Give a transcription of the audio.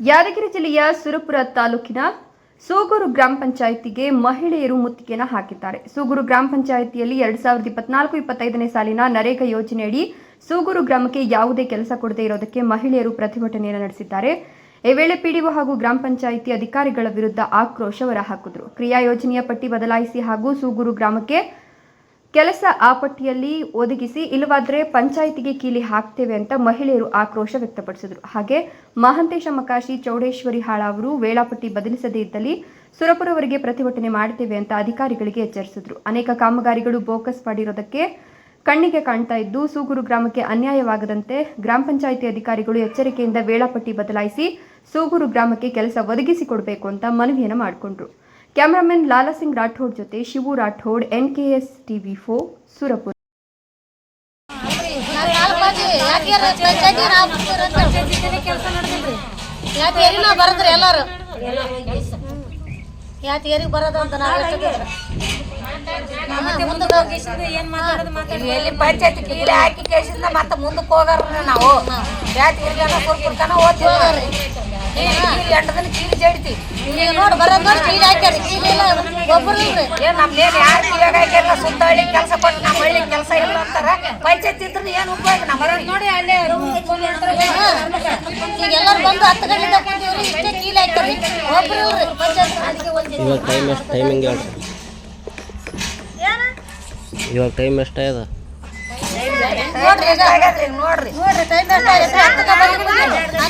ಯಾದಗಿರಿ ಜಿಲ್ಲೆಯ ಸುರಪುರ ತಾಲೂಕಿನ ಸೂಗೂರು ಗ್ರಾಮ ಪಂಚಾಯಿತಿಗೆ ಮಹಿಳೆಯರು ಮುತ್ತಿಗೆಯನ್ನು ಹಾಕಿದ್ದಾರೆ. ಸೂಗೂರು ಗ್ರಾಮ ಪಂಚಾಯಿತಿಯಲ್ಲಿ ಎರಡ್ ಸಾವಿರದ ಇಪ್ಪತ್ನಾಲ್ಕು ಇಪ್ಪತ್ತೈದನೇ ಸಾಲಿನ ನರೇಗಾ ಯೋಜನೆಯಡಿ ಸೂಗೂರು ಗ್ರಾಮಕ್ಕೆ ಯಾವುದೇ ಕೆಲಸ ಕೊಡದೇ ಇರೋದಕ್ಕೆ ಮಹಿಳೆಯರು ಪ್ರತಿಭಟನೆಯನ್ನು ನಡೆಸಿದ್ದಾರೆ. ಈ ವೇಳೆ ಪಿಡಿಒ ಹಾಗೂ ಗ್ರಾಮ ಪಂಚಾಯಿತಿ ಅಧಿಕಾರಿಗಳ ವಿರುದ್ಧ ಆಕ್ರೋಶ ಹೊರಹಾಕಿದ್ರು. ಕ್ರಿಯಾ ಯೋಜನೆಯ ಪಟ್ಟಿ ಬದಲಾಯಿಸಿ ಹಾಗೂ ಸೂಗೂರು ಗ್ರಾಮಕ್ಕೆ ಕೆಲಸ ಆ ಪಟ್ಟಿಯಲ್ಲಿ ಒದಗಿಸಿ, ಇಲ್ಲವಾದ್ರೆ ಪಂಚಾಯಿತಿಗೆ ಕೀಲಿ ಹಾಕ್ತೇವೆ ಅಂತ ಮಹಿಳೆಯರು ಆಕ್ರೋಶ ವ್ಯಕ್ತಪಡಿಸಿದರು. ಹಾಗೆ ಮಹಾಂತೇಶ ಮಕಾಶಿ ಚೌಡೇಶ್ವರಿ ಹಾಳ ಅವರು ವೇಳಾಪಟ್ಟಿ ಬದಲಿಸದೇ ಇದ್ದಲ್ಲಿ ಸುರಪುರವರೆಗೆ ಪ್ರತಿಭಟನೆ ಮಾಡ್ತೇವೆ ಅಂತ ಅಧಿಕಾರಿಗಳಿಗೆ ಎಚ್ಚರಿಸಿದ್ರು. ಅನೇಕ ಕಾಮಗಾರಿಗಳು ಬೋಕಸ್ ಮಾಡಿರೋದಕ್ಕೆ ಕಣ್ಣಿಗೆ ಕಾಣ್ತಾ ಇದ್ದು, ಸೂಗೂರು ಗ್ರಾಮಕ್ಕೆ ಅನ್ಯಾಯವಾಗದಂತೆ ಗ್ರಾಮ ಪಂಚಾಯಿತಿ ಅಧಿಕಾರಿಗಳು ಎಚ್ಚರಿಕೆಯಿಂದ ವೇಳಾಪಟ್ಟಿ ಬದಲಾಯಿಸಿ ಸೂಗೂರು ಗ್ರಾಮಕ್ಕೆ ಕೆಲಸ ಒದಗಿಸಿಕೊಡಬೇಕು ಅಂತ ಮನವಿಯನ್ನು ಮಾಡಿಕೊಂಡ್ರು. ಕ್ಯಾಮರಾಮನ್ ಲಾಲಾ ಸಿಂಗ್ ರಾಠೋಡ್ ಜೊತೆ Shivu Rathod, N K S TV four, Surapura. ಎಲ್ಲಾರು ಯಾತೇರಿಗೆ ಬರೋದು ಅಂತ ಎಲ್ಲಿ ಕೀಲಿ ಮತ್ತೆ ಮುಂದಕ್ಕೆ ಹೋಗಾರ ನಾವು. ಯಾತಿ ಕುರ್ಕುರ್ಕನ ಓದ್ತೀವಿ ಎಂಟು ದಿನ ಕೀಲಿ ಜಡಿತೀವಿ ನೋಡಿ ಬರೋದು ಕೀಲಿ ಹಾಕ್ಯಾರಿ ಕೀಲಿ ಇಲ್ಲ ಒಬ್ಬರು ಇಲ್ರಿ ಯಾರು ಕಿವಿಯಾಗ ಹಾಕ್ಯಾರ ಸುತ್ತ ಹಳ್ಳಿ ಕೆಲಸ ಕೊಟ್ಟು ಕೆಲಸ ಇಲ್ಲ ಅಂತಾರ ಏನು ನೋಡಿ ಇಷ್ಟೇ ಒಬ್ರು ಇವಾಗ ಟೈಮ್ ಎಷ್ಟು ಟೈಮಿಂಗ್ ಇವಾಗ ಟೈಮ್ ನೋಡ್ರಿ ನೋಡ್ರಿ ಟೈಮ್ ಎಷ್ಟು